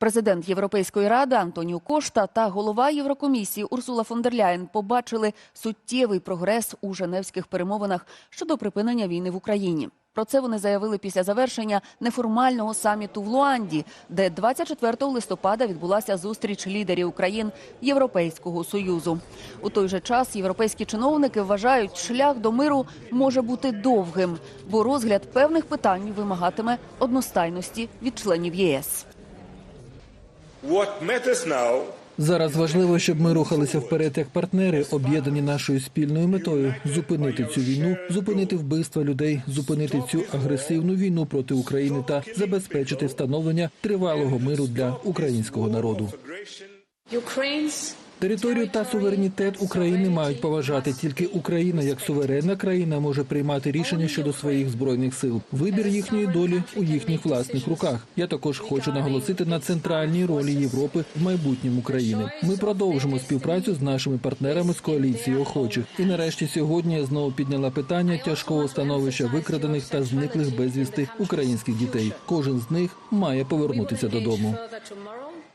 Президент Європейської ради Антоніо Кошта та голова Єврокомісії Урсула фон дер Ляєн побачили суттєвий прогрес у женевських перемовинах щодо припинення війни в Україні. Про це вони заявили після завершення неформального саміту в Луанді, де 24 листопада відбулася зустріч лідерів країн Європейського союзу. У той же час європейські чиновники вважають, шлях до миру може бути довгим, бо розгляд певних питань вимагатиме одностайності від членів ЄС. Зараз важливо, щоб ми рухалися вперед як партнери, об'єднані нашою спільною метою зупинити цю війну, зупинити вбивства людей, зупинити цю агресивну війну проти України та забезпечити встановлення тривалого миру для українського народу. Територію та суверенітет України мають поважати. Тільки Україна, як суверенна країна, може приймати рішення щодо своїх збройних сил. Вибір їхньої долі у їхніх власних руках. Я також хочу наголосити на центральній ролі Європи в майбутньому країни. Ми продовжимо співпрацю з нашими партнерами з коаліції охочих. І нарешті сьогодні я знову підняла питання тяжкого становища викрадених та зниклих безвісти українських дітей. Кожен з них має повернутися додому.